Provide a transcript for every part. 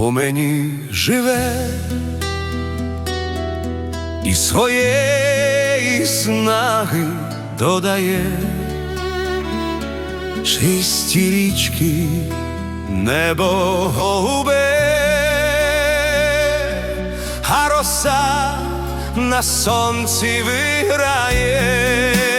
у мені живе. І своєї снаги додає. Чисті річки, небо голубе, а роса на сонці виграє.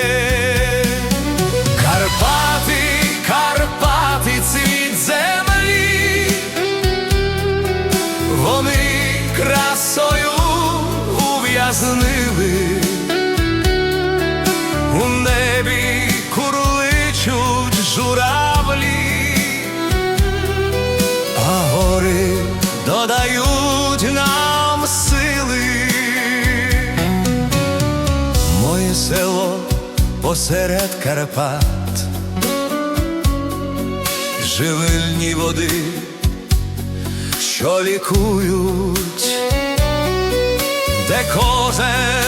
Ув'язнили, у небі курличуть журавлі, а гори додають нам сили. Моє село посеред Карпат, живильні води, що лікують, le cose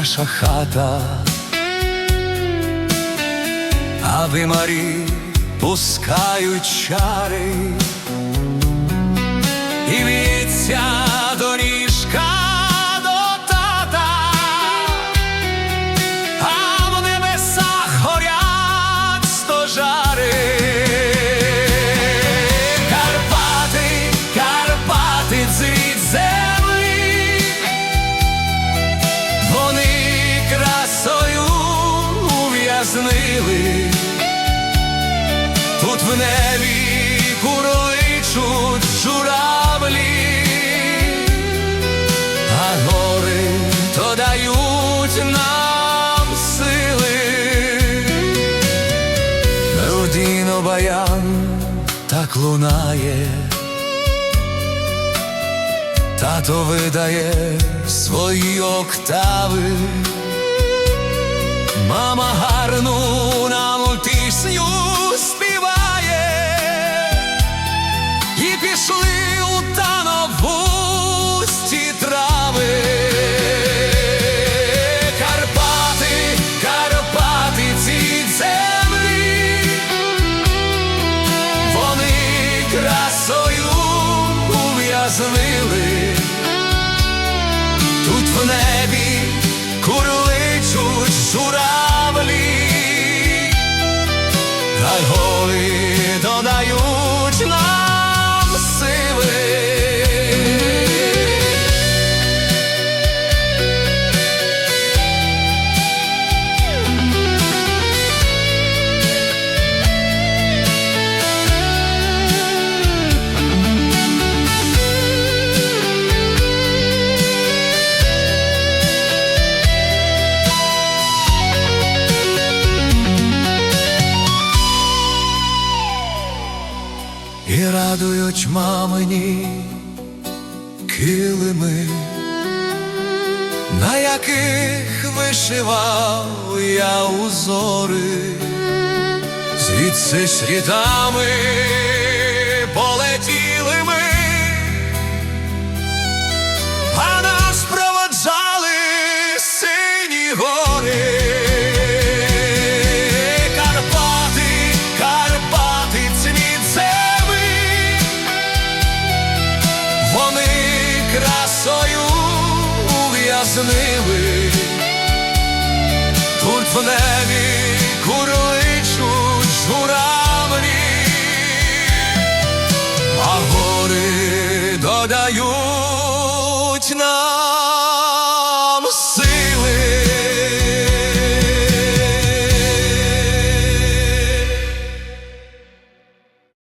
наша хата. Ави Марі пускають чари, і віться ув'язнили, тут в небі курличуть журавлі, а гори то дають нам сили. Мелодійно баян так лунає, тато видає свої октави. Мама гарну нам пісню співає, і пішли у тановусті трави. Карпати, Карпати, ці землі, вони красою ув'язнили. Тут в небі радують мамині килими, на яких вишивав я узори, звідси світами красою ув'язнили, тут в небі